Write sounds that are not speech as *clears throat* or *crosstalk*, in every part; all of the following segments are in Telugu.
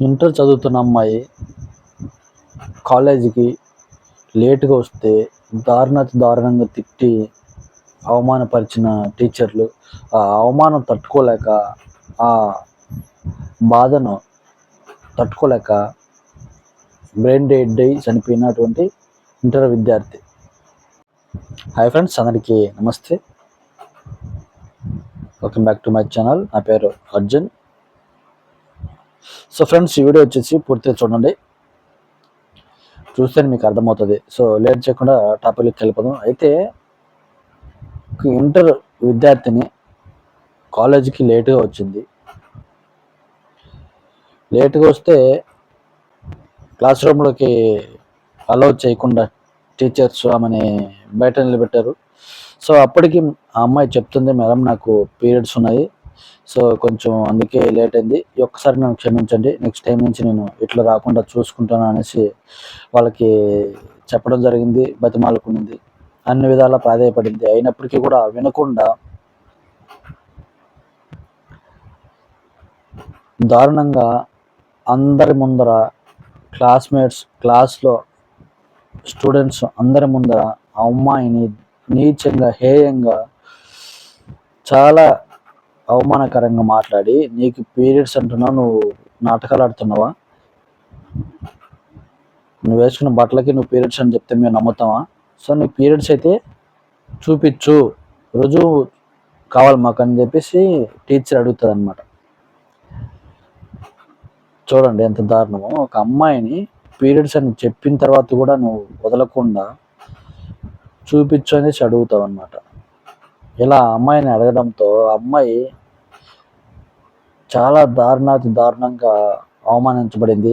ఇంటర్ చదువుతున్న అమ్మాయి కాలేజీకి లేటుగా వస్తే దారుణాతి దారుణంగా తిట్టి అవమానపరిచిన టీచర్లు ఆ అవమానం తట్టుకోలేక ఆ బాధను తట్టుకోలేక బ్రెయిన్ డెడ్ అయి చనిపోయినటువంటి ఇంటర్ విద్యార్థి. హాయ్ ఫ్రెండ్స్ అందరికీ నమస్తే. Welcome back to my channel. నా పేరు అర్జున్. సో ఫ్రెండ్స్ ఈ వీడియో వచ్చేసి పూర్తిగా చూడండి. చూస్తే మీకు అర్థమవుతుంది. సో లేట్ చేయకుండా టాపిక్కి వెళ్ళిపోదాం. అయితే ఇంటర్ విద్యార్థిని కాలేజీకి లేటుగా వచ్చింది. లేటుగా వస్తే క్లాస్ రూమ్లోకి అలౌ చేయకుండా టీచర్స్ ఆమెని బయట నిలబెట్టారు. సో అప్పటికి ఆ అమ్మాయి చెప్తుంది మేడం నాకు పీరియడ్స్ ఉన్నాయి. సో కొంచెం అందుకే లేట్ అయింది. ఒక్కసారి నన్ను క్షమించండి. నెక్స్ట్ టైం నుంచి నేను ఇట్లా రాకుండా చూసుకుంటాను అనేసి వాళ్ళకి చెప్పడం జరిగింది బతిమాలుకునింది. అన్ని విధాలా ప్రాధాయపడింది. అయినప్పటికీ కూడా వినకుండా దారుణంగా అందరి ముందర క్లాస్మేట్స్ క్లాస్లో స్టూడెంట్స్ అందరి ముందర ఆ అమ్మాయిని నీచంగా హేయంగా చాలా అవమానకరంగా మాట్లాడి నీకు పీరియడ్స్ అంటున్నావు నువ్వు నాటకాలు ఆడుతున్నావా? నువ్వు వేసుకున్న బట్టలకి నువ్వు పీరియడ్స్ అని చెప్తే మేము నమ్ముతావా సో నీ పీరియడ్స్ అయితే చూపించు. రుజువు కావాలి మాకు అని చెప్పేసి టీచర్ అడుగుతుంది అనమాట చూడండి ఎంత దారుణమో. ఒక అమ్మాయిని పీరియడ్స్ అని చెప్పిన తర్వాత కూడా నువ్వు వదలకుండా చూపించు అనేసి అడుగుతావు అనమాట ఇలా అమ్మాయిని అడగడంతో అమ్మాయి చాలా దారుణాతి దారుణంగా అవమానించబడింది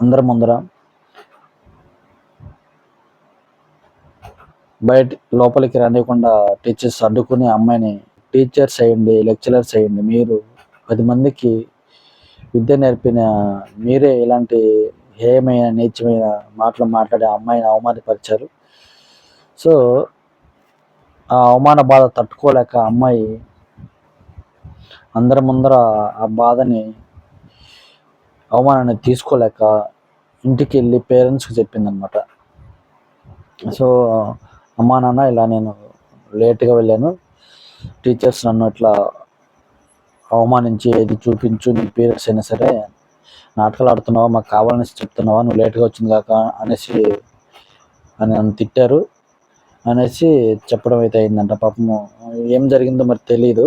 అందరి ముందర. బయట లోపలికి రానివ్వకుండా టీచర్స్ అడ్డుకుని అమ్మాయిని టీచర్స్ అయ్యండి లెక్చరర్స్ అయ్యండి. మీరు పది మందికి విద్య నేర్పిన మీరే ఇలాంటి హేయమైన నీచమైన మాటలు మాట్లాడి అమ్మాయిని అవమానపరిచారు. సో ఆ అవమాన బాధ తట్టుకోలేక అమ్మాయి అందరి ముందర ఆ బాధని అవమానాన్ని తీసుకోలేక ఇంటికి వెళ్ళి పేరెంట్స్కి చెప్పిందనమాట సో అమ్మా నాన్న ఇలా నేను లేట్గా వెళ్ళాను. టీచర్స్ నన్ను ఇట్లా అవమానించి ఏది చూపించు నీ పేరెంట్స్ అయినా సరే నాటకాలు ఆడుతున్నావా మాకు కావాలనేసి చెప్తున్నావా నువ్వు లేట్గా వచ్చింది కాక అనేసి అని నన్ను తిట్టారు. అనేసి చెప్పడం అయితే అయిందంట. పాపము ఏం జరిగిందో మరి తెలియదు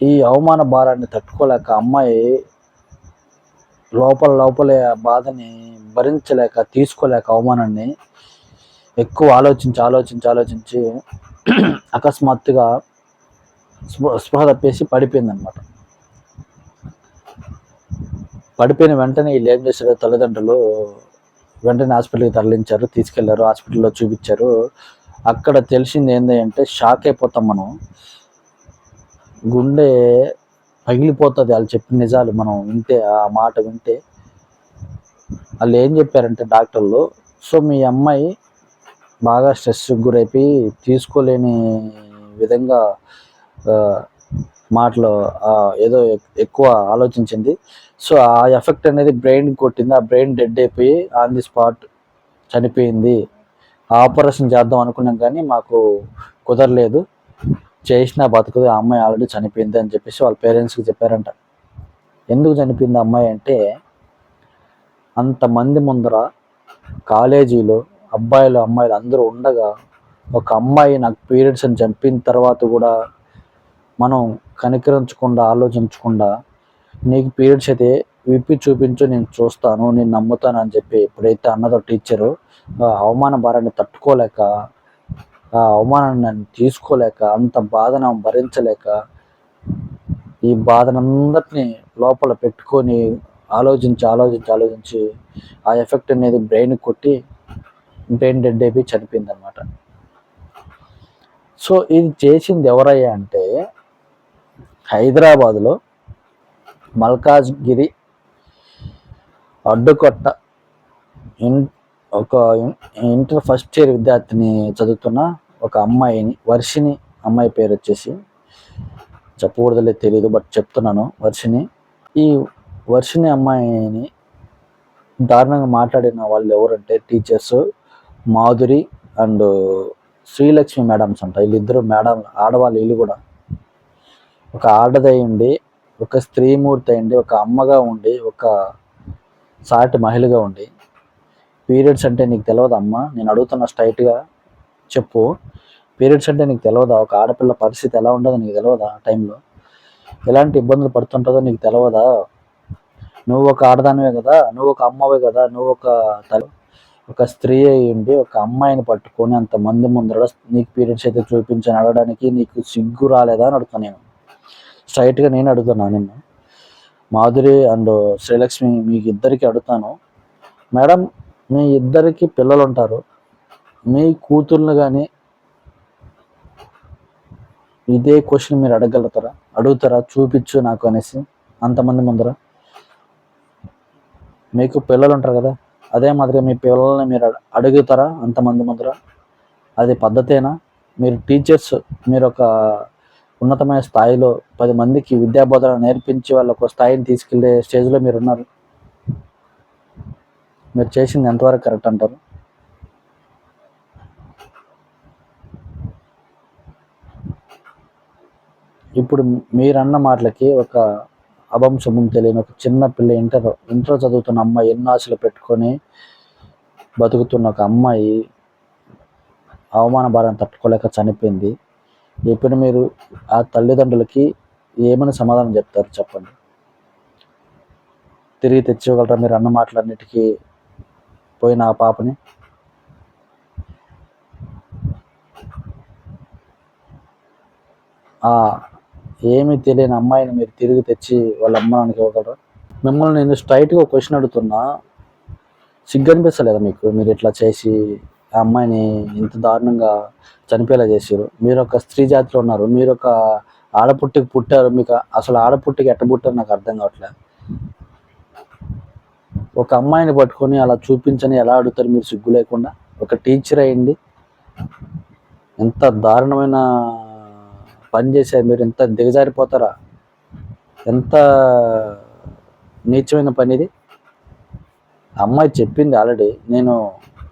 ఈ అవమాన భారాన్ని తట్టుకోలేక అమ్మాయి లోపల లోపలే ఆ బాధని భరించలేక తీసుకోలేక అవమానాన్ని ఎక్కువ ఆలోచించి ఆలోచించి ఆలోచించి *clears throat* అకస్మాత్తుగా స్పృహ తప్పేసి పడిపోయిందనమాట పడిపోయిన వెంటనే వీళ్ళు ఏం చేశారు తల్లిదండ్రులు వెంటనే హాస్పిటల్కి తరలించారు తీసుకెళ్ళారు హాస్పిటల్లో చూపించారు. అక్కడ తెలిసింది ఏంటి అంటే షాక్ అయిపోతాం మనం. గుండె పగిలిపోతుంది వాళ్ళు చెప్పిన నిజాలు మనం వింటే ఆ మాట వింటే. వాళ్ళు ఏం చెప్పారంటే డాక్టర్లు సో మీ అమ్మాయి బాగా స్ట్రెస్కి గురైపోయి తీసుకోలేని విధంగా మాటలు ఏదో ఎక్కువ ఆలోచించింది. సో ఆ ఎఫెక్ట్ అనేది బ్రెయిన్ కొట్టింది. ఆ బ్రెయిన్ డెడ్ అయిపోయి ఆన్ ది స్పాట్ చనిపోయింది. ఆపరేషన్ చేద్దాం అనుకున్నాం కానీ మాకు కుదరలేదు. చేసినా బతుకుదు ఆ అమ్మాయి ఆల్రెడీ చనిపోయింది అని చెప్పేసి వాళ్ళ పేరెంట్స్కి చెప్పారంట. ఎందుకు చనిపోయింది ఆ అమ్మాయి అంటే అంతమంది ముందర కాలేజీలో అబ్బాయిలు అమ్మాయిలు అందరూ ఉండగా ఒక అమ్మాయి నాకు పీరియడ్స్ అని చంపిన తర్వాత కూడా మనం కనికరించకుండా ఆలోచించకుండా నీకు పీరియడ్స్ అయితే విప్పి చూపించు నేను చూస్తాను నేను నమ్ముతాను అని చెప్పి ఎప్పుడైతే అన్నదో టీచరు ఆ అవమాన భారాన్ని తట్టుకోలేక ఆ అవమానాన్ని తీసుకోలేక అంత బాధను భరించలేక ఈ బాధనందరినీ లోపల పెట్టుకొని ఆలోచించి ఆలోచించి ఆలోచించి ఆ ఎఫెక్ట్ అనేది బ్రెయిన్ కొట్టి బ్రెయిన్ డెడ్ అయిపోయి చనిపోయింది అనమాట సో ఇది చేసింది ఎవరయ్యా అంటే హైదరాబాదులో మల్కాజ్గిరి అడ్డుకొట్ట ఇన్ ఒక ఇంటర్ ఫస్ట్ ఇయర్ విద్యార్థిని చదువుతున్న ఒక అమ్మాయిని వర్షిని అమ్మాయి పేరు వచ్చేసి చెప్పకూడదులే తెలియదు బట్ చెప్తున్నాను వర్షిని ఈ వర్షిని అమ్మాయిని దారుణంగా మాట్లాడిన వాళ్ళు ఎవరంటే teachers Madhuri and Srilakshmi madams అంట. వీళ్ళిద్దరు మేడం ఆడవాళ్ళు వీళ్ళు కూడా. ఒక ఆడదై ఉండి ఒక స్త్రీమూర్తి అయింది ఒక అమ్మగా ఉండి ఒక సాటి మహిళగా ఉండి పీరియడ్స్ అంటే నీకు తెలియదు అమ్మ నేను అడుగుతున్న స్ట్రైట్గా చెప్పు. పీరియడ్స్ అంటే నీకు తెలియదా ఒక ఆడపిల్ల పరిస్థితి ఎలా ఉండదో నీకు తెలియదా ఆ టైంలో ఎలాంటి ఇబ్బందులు పడుతుంటుందో నీకు తెలియదా నువ్వు ఒక ఆడదానివే కదా నువ్వు ఒక అమ్మవే కదా నువ్వు ఒక తల ఒక స్త్రీ అయి ఉండి ఒక అమ్మాయిని పట్టుకొని అంత మంది ముందర నీకు పీరియడ్స్ అయితే చూపించని అడగడానికి నీకు సిగ్గు రాలేదా అని అడుగుతాను నేను. స్ట్రైట్గా నేను అడుగుతాను నిన్ను. మాధురి అండ్ శ్రీలక్ష్మి మీకు ఇద్దరికి అడుగుతాను. మేడం మీ ఇద్దరికి పిల్లలు ఉంటారు మీ కూతుర్ని కానీ ఇదే క్వశ్చన్ మీరు అడగలుగుతారా అడుగుతారా? చూపించు నాకు అనేసి. అంతమంది ముందర. మీకు పిల్లలు ఉంటారు కదా? అదే మాదిరిగా మీ పిల్లల్ని మీరు అడ- అడుగుతారా? అంతమంది ముందర. అది పద్ధతేనా? మీరు టీచర్స్ మీరు ఒక ఉన్నతమైన స్థాయిలో పది మందికి విద్యాబోధన నేర్పించి వాళ్ళ ఒక స్థాయిని తీసుకెళ్ళే స్టేజ్లో మీరు ఉన్నారు మీరు చేసింది ఎంతవరకు కరెక్ట్ అంటారు? ఇప్పుడు మీరన్న మాటలకి ఒక అభంశము తెలియని ఒక చిన్న పిల్ల ఇంటర్ ఇంటర్ చదువుతున్న అమ్మాయి ఎన్నో ఆశలు పెట్టుకొని బతుకుతున్న ఒక అమ్మాయి అవమాన భారం తట్టుకోలేక చనిపోయింది. ఇప్పుడు మీరు ఆ తల్లిదండ్రులకి ఏమని సమాధానం చెప్తారు చెప్పండి. తిరిగి తెచ్చుకోగలరా మీరు అన్న మాటలన్నిటికీ పోయిన ఆ పాపని? ఆ ఏమీ తెలియని అమ్మాయిని మీరు తిరిగి తెచ్చి వాళ్ళ అమ్మానికి ఇవ్వగలరా? మిమ్మల్ని నేను స్ట్రైట్గా క్వశ్చన్ అడుగుతున్నా. సిగ్గు అనిపిస్తలేదా మీకు? మీరు ఇట్లా చేసి ఆ అమ్మాయిని ఇంత దారుణంగా చనిపోయేలా చేసారు మీరు ఒక స్త్రీ జాతిలో ఉన్నారు. మీరు ఒక ఆడపుట్టికి పుట్టారు. మీకు అసలు ఆడపుట్టికి ఎట్ట పుట్టారు నాకు అర్థం కావట్లేదు. ఒక అమ్మాయిని పట్టుకొని అలా చూపించని ఎలా అడుగుతారు మీరు సిగ్గు లేకుండా? ఒక టీచర్ అయ్యండి. ఎంత దారుణమైన పని చేశారు మీరు. ఎంత దిగజారిపోతారా? ఎంత నీచమైన పని ఇది? ఆ అమ్మాయి చెప్పింది ఆల్రెడీ. నేను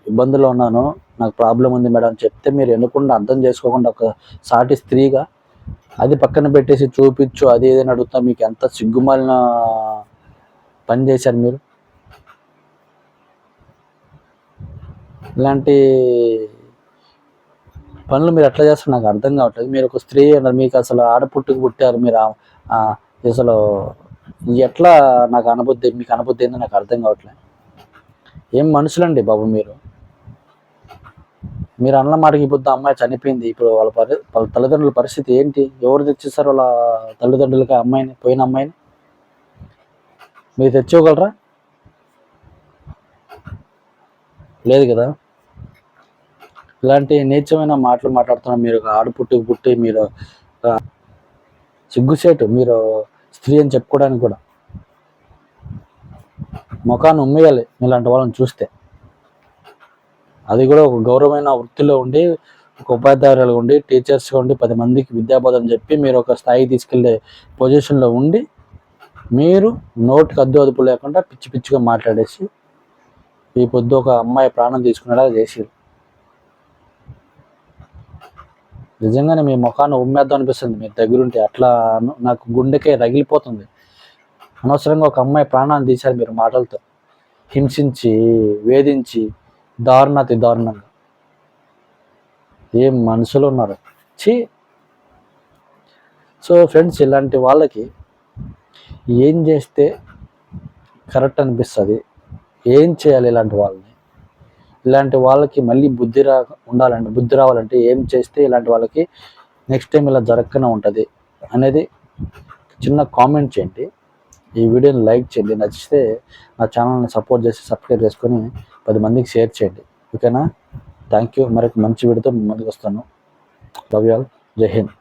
ఇబ్బందుల్లో ఉన్నాను. నాకు ప్రాబ్లం ఉంది మేడం అని చెప్తే మీరు ఎన్నుకుండా అర్థం చేసుకోకుండా ఒక సాటి స్త్రీగా అది పక్కన పెట్టేసి చూపించు అది ఏదైనా అడుగుతా మీకు ఎంత సిగ్గుమాలిన పని చేశారు మీరు? ఇలాంటి పనులు మీరు ఎట్లా చేస్తారు? నాకు అర్థం కావట్లేదు. మీరు ఒక స్త్రీ అన్నారు మీకు అసలు ఆడపుట్టుకు పుట్టారు. మీరు అసలు ఎట్లా నాకు అనుబుద్ధి మీకు అనుబుద్ధి ఏందో నాకు అర్థం కావట్లేదు. ఏం మనుషులండి బాబు మీరు? మీరు అన్న మాటకి ఇప్పుడు అమ్మాయి చనిపోయింది. ఇప్పుడు వాళ్ళ పరి వాళ్ళ తల్లిదండ్రుల పరిస్థితి ఏంటి? ఎవరు తెచ్చిస్తారు వాళ్ళ తల్లిదండ్రులకి అమ్మాయిని పోయిన అమ్మాయిని? మీరు తెచ్చుకోగలరా? లేదు కదా? ఇలాంటి నీచమైన మాటలు మాట్లాడుతున్న మీరు ఒక ఆడపుట్టుకు పుట్టి మీరు సిగ్గుసేటు మీరు స్త్రీ అని చెప్పుకోవడానికి కూడా. ముఖాన్ని ఉమ్మేయాలి ఇలాంటి వాళ్ళని చూస్తే. అది కూడా ఒక గౌరవమైన వృత్తిలో ఉండి ఒక ఉపాధ్యాయులు ఉండి టీచర్స్గా ఉండి పది మందికి విద్యాబోధన చెప్పి మీరు ఒక స్థాయికి తీసుకెళ్ళే పొజిషన్లో ఉండి మీరు నోటికి అద్దు అదుపు లేకుండా పిచ్చి పిచ్చిగా మాట్లాడేసి ఈ పొద్దు ఒక అమ్మాయి ప్రాణం తీసుకునేలా చేసిరు. నిజంగానే మీ ముఖాన్ని ఉమ్మేద్దాం అనిపిస్తుంది. మీరు దగ్గరుంటే అట్లా నాకు గుండెకే రగిలిపోతుంది. అనవసరంగా ఒక అమ్మాయి ప్రాణాన్ని తీశారు మీరు మాటలతో. హింసించి వేధించి దారుణాతి దారుణంగా ఏం మనుషులు ఉన్నారు? ఛీ! సో ఫ్రెండ్స్ ఇలాంటి వాళ్ళకి ఏం చేస్తే కరెక్ట్ అనిపిస్తుంది? ఏం చేయాలి ఇలాంటి వాళ్ళని? ఇలాంటి వాళ్ళకి మళ్ళీ బుద్ధి రా ఉండాలంటే బుద్ధి రావాలంటే ఏం చేస్తే ఇలాంటి వాళ్ళకి నెక్స్ట్ టైం ఇలా జరగకుండా ఉంటుంది? అనేది చిన్న కామెంట్ చేయండి ఈ వీడియోని లైక్ చేయండి నచ్చితే నా ఛానల్ని సపోర్ట్ చేసి సబ్స్క్రైబ్ చేసుకొని పది మందికి షేర్ చేయండి. ఓకేనా? థ్యాంక్ యూ మరొక మంచి వీడియోతో ముందుకు వస్తాను. లవ్ యూ ఆల్ జై హింద్.